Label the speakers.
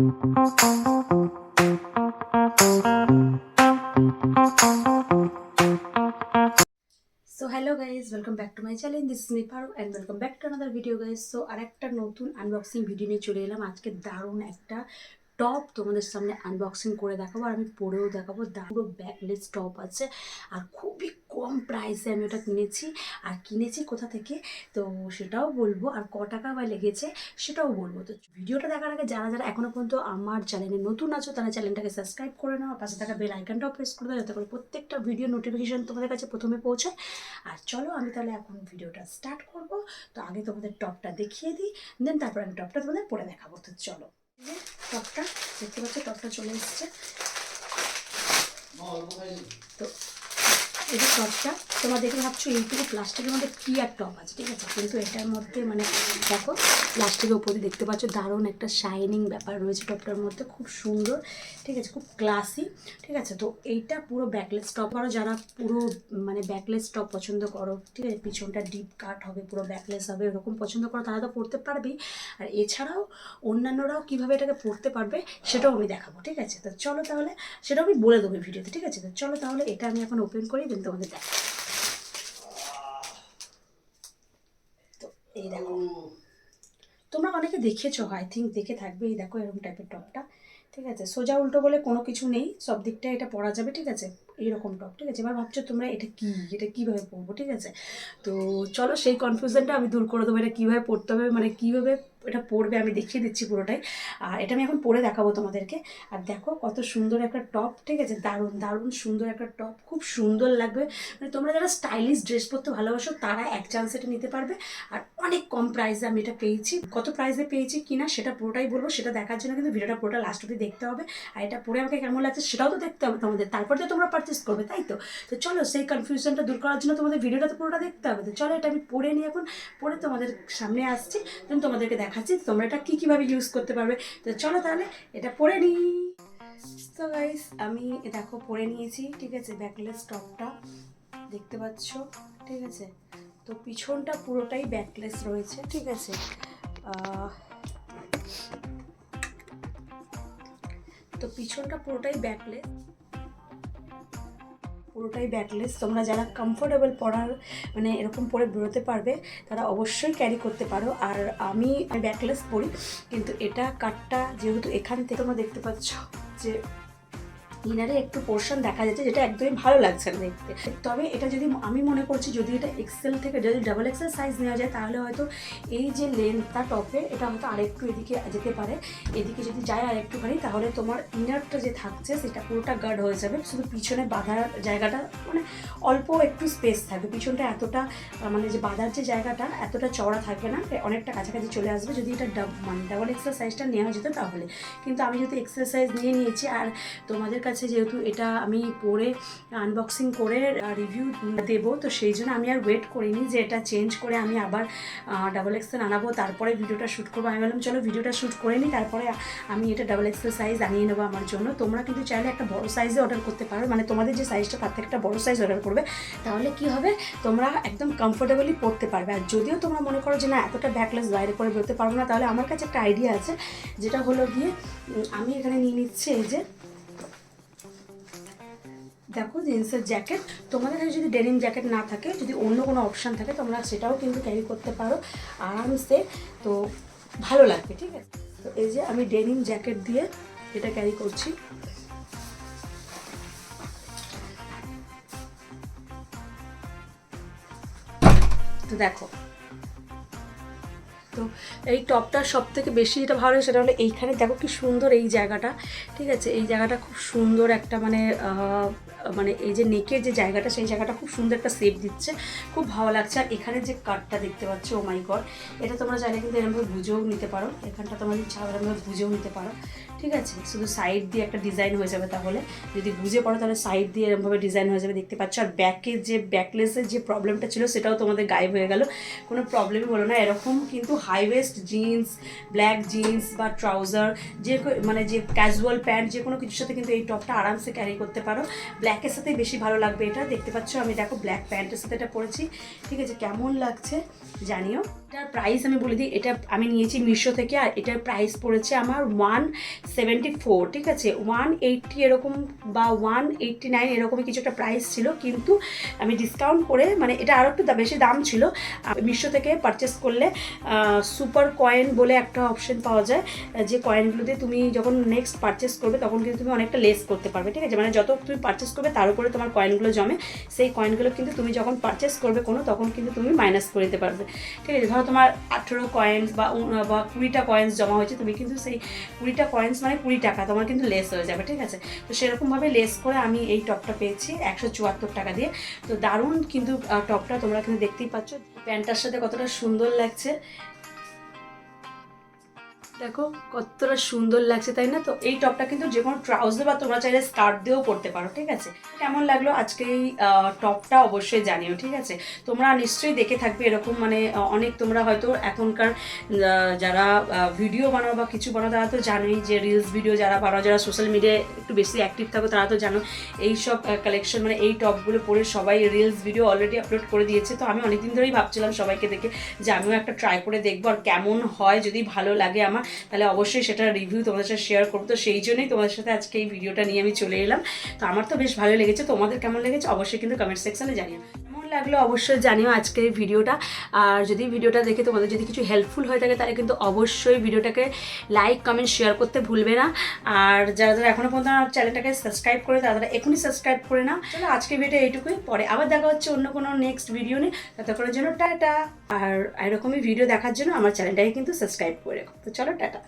Speaker 1: So hello guys welcome back to my channel this me Nipar and welcome back to another video guys so আরেকটা নতুন unboxing video নিয়ে চলে এলাম। আজকে দারুণ একটা টপ তোমাদের সামনে আনবক্সিং করে দেখাবো আর আমি পরেও দেখাবো। দারুণ ব্যাকলেস টপ আছে আর খুবই কম প্রাইসে আমি ওটা কিনেছি। আর কিনেছি কোথা থেকে? তো সেটাও বলব। আর ক টাকা বা লেগেছে সেটাও বলব। তো ভিডিওটা দেখার আগে যারা যারা এখনও পর্যন্ত আমার চ্যানেলে নতুন আছো, তারা চ্যানেলটাকে সাবস্ক্রাইব করে নাও। পাশে থাকা বেল আইকনটাও প্রেস করে দাও যাতে করে প্রত্যেকটা ভিডিও নোটিফিকেশন তোমাদের কাছে প্রথমে পৌঁছায়। আর চলো আমি তাহলে এখন ভিডিওটা স্টার্ট করব। তো আগে তোমাদের টপটা দেখিয়ে দিই দেন তারপর আমি টপটা তোমাদের পরে দেখাবো। তো চলো। টপটা দেখতে পাচ্ছ টপটা চলে এসছে। তো এই টকটা তোমরা দেখে ভাবছ এইটুকু প্লাস্টিকের মধ্যে কী আর টপ আছে, ঠিক আছে? কিন্তু এটার মধ্যে মানে দেখো, প্লাস্টিকের উপরে দেখতে পাচ্ছ দারুণ একটা শাইনিং ব্যাপার রয়েছে টপটার মধ্যে, খুব সুন্দর, ঠিক আছে? খুব ক্লাসি ঠিক আছে? তো এইটা পুরো ব্যাকলেস টপ করো যারা পুরো মানে ব্যাকলেস টপ পছন্দ করো, ঠিক আছে? পিছনটা ডিপ কাট হবে, পুরো ব্যাকলেস হবে, এরকম পছন্দ করো, তারা তো পড়তে পারবেই। আর এছাড়াও অন্যান্যরাও কীভাবে এটাকে পড়তে পারবে, সেটাও আমি দেখাবো, ঠিক আছে? তো চলো তাহলে, সেটাও আমি বলে দেবো ভিডিওতে ঠিক আছে? তো চলো তাহলে, এটা আমি এখন ওপেন করি দেন তোমাদের দেখ তো এই দেখো। তোমরা অনেকে দেখেছ আই থিঙ্ক দেখে থাকবে এই দেখো এরকম টাইপের টপটা ঠিক আছে? সোজা উল্টো বলে কোনো কিছু নেই সব দিকটা এটা পরা যাবে ঠিক আছে? এইরকম টপ ঠিক আছে? এবার ভাবছ তোমরা এটা কি? এটা কীভাবে পরবো ঠিক আছে? তো চলো সেই কনফিউশনটা আমি দূর করে দেবো এটা কীভাবে পড়তে হবে মানে কীভাবে এটা পরবে, আমি দেখিয়ে দিচ্ছি পুরোটাই। আর এটা আমি এখন পরে দেখাবো তোমাদেরকে। আর দেখো কত সুন্দর একটা টপ ঠিক আছে? দারুণ দারুণ সুন্দর একটা টপ খুব সুন্দর লাগবে। মানে তোমরা যারা স্টাইলিশ ড্রেস পরতে ভালোবাসো, তারা এক চান্স এটা নিতে পারবে। আর অনেক কম প্রাইসে আমি এটা পেয়েছি। কত প্রাইসে পেয়েছি কিনা সেটা পুরোটাই বলব, সেটা দেখার জন্য কিন্তু ভিডিওটা পুরোটা লাস্ট অব্দি দেখতে হবে। আর এটা পরে আমাকে কেমন লাগছে সেটাও তো দেখতে হবে তোমাদের। তারপর তো তোমরা পারচেস করবে, তাই তো? তো চলো সেই কনফিউশনটা দূর করার জন্য তোমাদের ভিডিওটা তো পুরোটা দেখতে হবে। তো চলো এটা আমি পরে নিয়ে এখন, পরে তোমাদের সামনে আসছি। তোমাদেরকে দেখাচ্ছি তোমরা এটা কী কীভাবে ইউজ করতে পারবে। তো চলো তাহলে এটা পরে নিই। তো গাইস আমি দেখো পরে নিয়েছি, ঠিক আছে ব্যাকলেস টপটা দেখতে পাচ্ছ, ঠিক আছে? তো পিছনটা পুরোটাই ব্যাকলেস রয়েছে, ঠিক আছে? তো পিছনটা পুরোটাই ব্যাকলেস পুরোটাই ব্যাকলেস তোমরা যারা কমফোর্টেবল পরার মানে এরকম পরে বেরোতে পারবে, তারা অবশ্যই ক্যারি করতে পারো। আর আমি ব্যাকলেস পড়ি, কিন্তু এটা কাটটা যেহেতু এখান থেকে তোমরা দেখতে পাচ্ছ যে ইনারে একটু পোর্শন দেখা যাচ্ছে যেটা একদমই ভালো লাগছে না দেখতে। তবে এটা যদি আমি মনে করছি যদি এটা এক্সেল থেকে যদি ডাবল এক্সেল সাইজ নেওয়া যায় তাহলে হয়তো এই যে লেন্থটা টপের এটা হয়তো আরেকটু এদিকে যেতে পারে। এদিকে যদি যায় আর একটুখানি তাহলে তোমার ইনারটা যে থাকছে সেটা পুরোটা গার্ড হয়ে যাবে। শুধু পিছনে বাঁধার জায়গাটা মানে অল্প একটু স্পেস থাকবে। পিছনটা এতটা মানে যে বাঁধার যে জায়গাটা, এতটা চওড়া থাকবে না। অনেকটা কাছাকাছি চলে আসবে। যদি এটা ডাব মানে ডাবল এক্সেল সাইজটা নেওয়া যেত তাহলে। কিন্তু আমি যেহেতু এক্সেল সাইজ নিয়ে নিয়েছি আর তোমাদের কাছে যেহেতু এটা আমি পরে আনবক্সিং করে রিভিউ দেব, তো সেই জন্য আমি আর ওয়েট করিনি যে এটা চেঞ্জ করে আমি আবার ডাবল এক্সেল আনাবো। তারপরে ভিডিওটা শ্যুট করব। আমি বললাম, চলো ভিডিওটা শ্যুট করে নিই তারপরে আমি এটা ডাবল এক্সেল সাইজ আনিয়ে নেব আমার জন্য। তোমরা কিন্তু চাইলে একটা বড় সাইজে অর্ডার করতে পারো। মানে তোমাদের যে সাইজটা তার থেকে একটা বড় সাইজ অর্ডার করবে। তাহলে কি হবে? তোমরা একদম কমফোর্টেবলি পড়তে পারবে। আর যদিও তোমরা মনে করো যে না, এতটা ব্যাকলেস বাইরে করে বেরোতে পারব না, তাহলে আমার কাছে একটা আইডিয়া আছে, যেটা হলো গিয়ে আমি এখানে নিয়ে নিচ্ছি এই যে দেখো জিন্সের জ্যাকেট। তোমাদের কাছে যদি ডেনিম জ্যাকেট না থাকে, যদি অন্য কোনো অপশান থাকে, তোমরা সেটাও কিন্তু ক্যারি করতে পারো আরামসে। তো ভালো লাগবে, ঠিক আছে? তো এই যে আমি ডেনিম জ্যাকেট দিয়ে এটা ক্যারি করছি। তো দেখো তো এই টপটার সব থেকে বেশি যেটা ভালো লাগে সেটা হলো এইখানে দেখো কি সুন্দর এই জায়গাটা, ঠিক আছে? এই জায়গাটা খুব সুন্দর একটা মানে মানে এই যে নেকের যে জায়গাটা, সেই জায়গাটা খুব সুন্দর একটা সেপ দিচ্ছে। খুব ভালো লাগছে। আর এখানে যে কাটটা দেখতে পাচ্ছ ও মাই গড এটা তোমরা চাইলে কিন্তু এরকমভাবে বুঝেও নিতে পারো। এখানটা তোমরা চাও এরকমভাবে বুঝেও নিতে পারো, ঠিক আছে? শুধু সাইড দিয়ে একটা ডিজাইন হয়ে যাবে তাহলে। যদি বুঝে পড়ো তাহলে সাইড দিয়ে এরকমভাবে ডিজাইন হয়ে যাবে, দেখতে পাচ্ছ? আর ব্যাকের যে ব্যাকলেসের যে প্রবলেমটা ছিল, সেটাও তোমাদের গায়েব হয়ে গেল। কোনো প্রবলেমই হলো না। এরকম কিন্তু high waist jeans black jeans বা ট্রাউজার যে মানে যে ক্যাজুয়াল প্যান্ট যে কোনো কিছুর সাথে কিন্তু এই টপটা আরামসে ক্যারি করতে পারো। ব্ল্যাকের সাথেই বেশি ভালো লাগবে এটা। দেখতে পাচ্ছ, আমি দেখো ব্ল্যাক প্যান্টের সাথে এটা পরেছি। ঠিক আছে, কেমন লাগছে জানিও। এটার প্রাইস আমি বলে দিই, এটা আমি নিয়েছি মিশো থেকে আর এটার প্রাইস পড়েছে আমার ওয়ান সেভেন্টি ফোর ঠিক আছে? ওয়ান এইটটি এরকম বা ওয়ান এইটটি নাইন এরকমই কিছু একটা প্রাইস ছিল, কিন্তু আমি ডিসকাউন্ট করে মানে এটা আরও একটু বেশি দাম ছিল মিশো থেকে পারচেস করলে সুপার কয়েন বলে একটা অপশন পাওয়া যায় যে কয়েনগুলো দিয়ে তুমি যখন নেক্সট পারচেস করবে তখন কিন্তু তুমি অনেকটা লেস করতে পারবে, ঠিক আছে? মানে যত তুমি পারচেস করবে তার উপরে তোমার কয়েনগুলো জমে, সেই কয়েনগুলো কিন্তু তুমি যখন পারচেস করবে কোনো, তখন কিন্তু তুমি মাইনাস করে দিতে পারবে, ঠিক আছে? ধরো তোমার আঠেরো কয়েন্স বা কুড়িটা কয়েন্স জমা হয়েছে, তুমি কিন্তু সেই কুড়িটা কয়েন্স মানে কুড়ি টাকা, তোমার কিন্তু লেস হয়ে যাবে, ঠিক আছে? তো সেরকমভাবে লেস করে আমি এই টপটা পেয়েছি, একশো চুয়াত্তর টাকা দিয়ে। তো দারুণ কিন্তু টপটা তোমরা কিন্তু দেখতেই পাচ্ছ। প্যান্টটার সাথে কতটা সুন্দর লাগছে। দেখো, কতটা সুন্দর লাগছে, তাই না? তো এই টপটা কিন্তু যে কোনো ট্রাউজার বা তোমরা চাইলে স্কার্ট দিয়েও পরতে পারো, ঠিক আছে? কেমন লাগল আজকে এই টপটা অবশ্যই জানিও, ঠিক আছে? তোমরা নিশ্চয়ই দেখে থাকবে এরকম মানে অনেক তোমরা হয়তো এখনকার যারা ভিডিও বানাও বা কিছু বানাও, তারা তো জানোই যে রিলস ভিডিও যারা বানাও, যারা সোশ্যাল মিডিয়ায় একটু বেশি অ্যাক্টিভ থাকো, তারা তো জানো এই সব কালেকশন মানে এই টপগুলো পরে সবাই রিলস ভিডিও অলরেডি আপলোড করে দিয়েছে। তো আমি অনেকদিন ধরেই ভাবছিলাম সবাইকে দেখে যে আমিও একটা ট্রাই করে দেখব, আর কেমন হয়, যদি ভালো লাগে আমার। তাহলে অবশ্যই সেটা রিভিউ তোমাদের সাথে শেয়ার করব। তো সেই জন্যই তোমাদের সাথে আজকে এই ভিডিওটা নিয়ে আমি চলে এলাম। তো আমার তো বেশ ভালো লেগেছে। তোমাদের কেমন লেগেছে অবশ্যই কিন্তু কমেন্ট সেকশনে জানিও। লাগল অবশ্যই জানিও আজকের ভিডিওটা। আর যদি ভিডিওটা দেখে তোমাদের যদি কিছু হেল্পফুল হয়ে থাকে, তাহলে কিন্তু অবশ্যই ভিডিওটাকে লাইক কমেন্ট শেয়ার করতে ভুলবে না। আর যারা যারা এখনও পর্যন্ত আমার চ্যানেলটাকে সাবস্ক্রাইব করে তারা এখনই সাবস্ক্রাইব করে নাও। চলো আজকের ভিডিও এইটুকুই। পরে আবার দেখা হচ্ছে অন্য কোনো নেক্সট ভিডিও নিয়ে। ততক্ষণের জন্য টাটা। আর এরকমই ভিডিও দেখার জন্য আমার চ্যানেলটাকে কিন্তু সাবস্ক্রাইব করে রেখো। তো চলো টাটা